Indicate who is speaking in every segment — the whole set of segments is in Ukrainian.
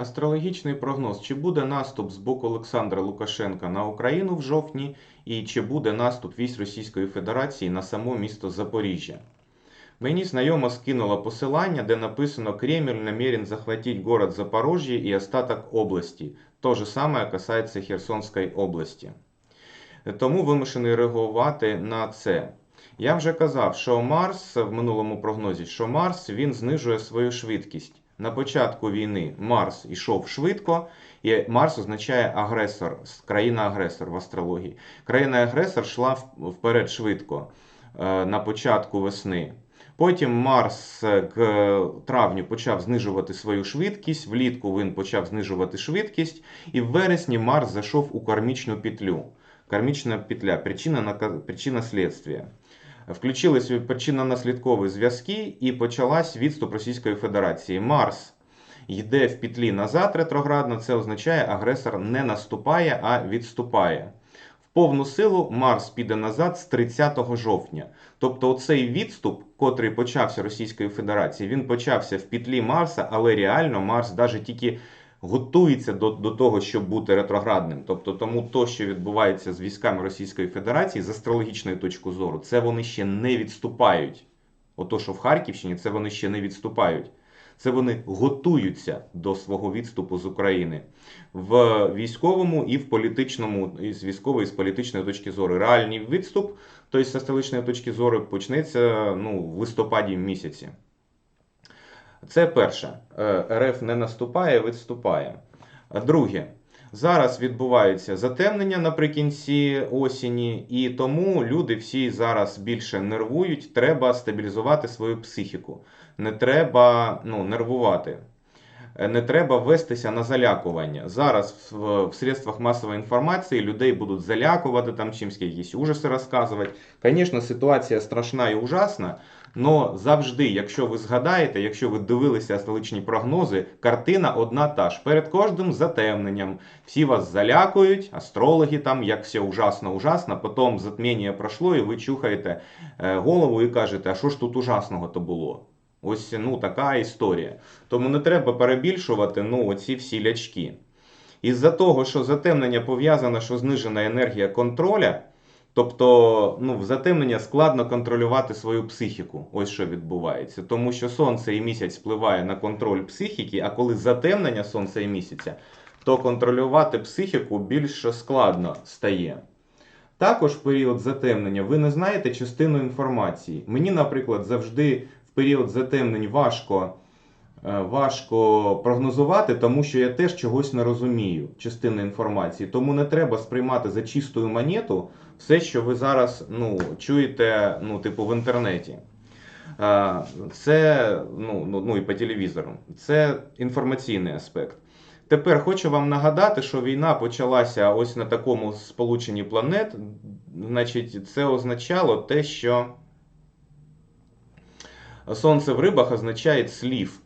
Speaker 1: Астрологічний прогноз: чи буде наступ з боку Олександра Лукашенка на Україну в жовтні, і чи буде наступ військ Російської Федерації на само місто Запоріжжя? Мені знайома скинула посилання, де написано Кремль намерен захватить город Запорожье и остаток області. То же самое касається Херсонської області. Тому вимушений реагувати на це. Я вже казав, що Марс в минулому прогнозі, що Марс він знижує свою швидкість. На початку війни Марс йшов швидко, і Марс означає агресор, країна-агресор в астрології. Країна-агресор йшла вперед швидко е, на початку весни. Потім Марс е, к травню почав знижувати свою швидкість, влітку він почав знижувати швидкість, і в вересні Марс зайшов у кармічну петлю. Кармічна петля, причина, причина слідствия. Включились причинно-наслідкові зв'язки і почалась відступ Російської Федерації. Марс йде в петлі назад ретроградно, це означає, агресор не наступає, а відступає. В повну силу Марс піде назад з 30 жовтня. Тобто оцей відступ, котрий почався Російської Федерації, він почався в петлі Марса, але реально Марс навіть тільки готується до, до того, щоб бути ретроградним. Тобто, тому то, що відбувається з військами Російської Федерації, з астрологічної точки зору, це вони ще не відступають. Ото, що в Харківщині, це вони ще не відступають. Це вони готуються до свого відступу з України в військовому і в політичному, і з військової і з політичної точки зору. Реальний відступ, тобто з столичної точки зору, почнеться ну, в листопаді місяці. Це перше. Е, РФ не наступає, відступає. Друге. Зараз відбувається затемнення наприкінці осені, і тому люди всі зараз більше нервують. Треба стабілізувати свою психіку. Не треба ну, нервувати. Не треба вестися на залякування. Зараз в, в средствах масової інформації людей будуть залякувати, там чимсь якісь ужаси розказувати. Звісно, ситуація страшна і ужасна, але завжди, якщо ви згадаєте, якщо ви дивилися столичні прогнози, картина одна та ж. Перед кожним затемненням всі вас залякують, астрологи там, як все ужасно, ужасно. Потім затміння пройшло, і ви чухаєте е, голову і кажете, а що ж тут ужасного то було? Ось ну така історія. Тому не треба перебільшувати ну, оці всі лячки. Із-за того, що затемнення пов'язане, що знижена енергія контроля, тобто ну, в затемнення складно контролювати свою психіку. Ось що відбувається. Тому що сонце і місяць впливає на контроль психіки, а коли затемнення сонця і місяця, то контролювати психіку більш складно стає. Також в період затемнення ви не знаєте частину інформації. Мені, наприклад, завжди в період затемнень важко, важко прогнозувати, тому що я теж чогось не розумію, частину інформації. Тому не треба сприймати за чистою монету все, що ви зараз ну, чуєте ну, типу, в інтернеті. Е, Це ну, ну, ну і по телевізору. Це інформаційний аспект. Тепер хочу вам нагадати, що війна почалася ось на такому сполученні планет. Значить, це означало те, що сонце в рибах означає слів.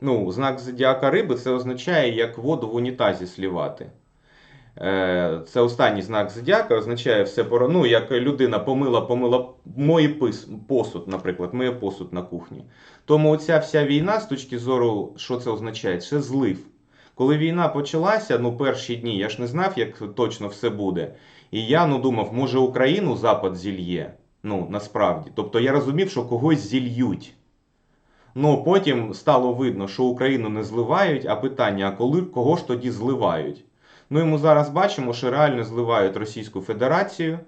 Speaker 1: Ну, знак зодіака риби це означає, як воду в унітазі слівати. Е, Це останній знак зодіака, означає все пора. Ну, як людина помила, помила мої пис, посуд, наприклад, моє посуд на кухні. Тому оця вся війна, з точки зору, що це означає, це злив. Коли війна почалася, ну перші дні, я ж не знав, як точно все буде. І я ну думав, може Україну Запад зільє. Ну, насправді. Тобто я розумів, що когось зільють. Ну, потім стало видно, що Україну не зливають, а питання, а коли кого ж тоді зливають? Ну і ми зараз бачимо, що реально зливають Російську Федерацію.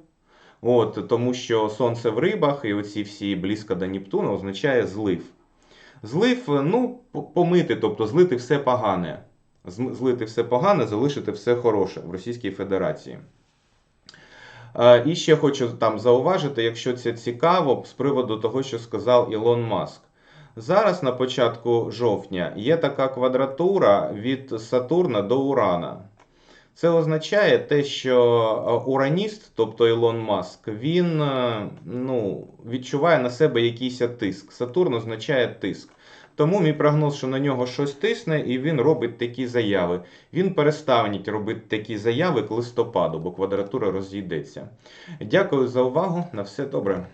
Speaker 1: От, тому що сонце в рибах і оці всі близько до Нептуна означає злив. Злив, ну, помити, тобто злити все погане. Злити все погане, залишити все хороше в Російській Федерації. Е, І ще хочу там зауважити, якщо це цікаво, з приводу того, що сказав Ілон Маск. Зараз на початку жовтня є така квадратура від Сатурна до Урана. Це означає те, що е, ураніст, тобто Ілон Маск, він е, ну, відчуває на себе якийсь тиск. Сатурн означає тиск. Тому мій прогноз, що на нього щось тисне, і він робить такі заяви. Він перестанеть робити такі заяви к листопаду, бо квадратура розійдеться. Дякую за увагу. На все добре.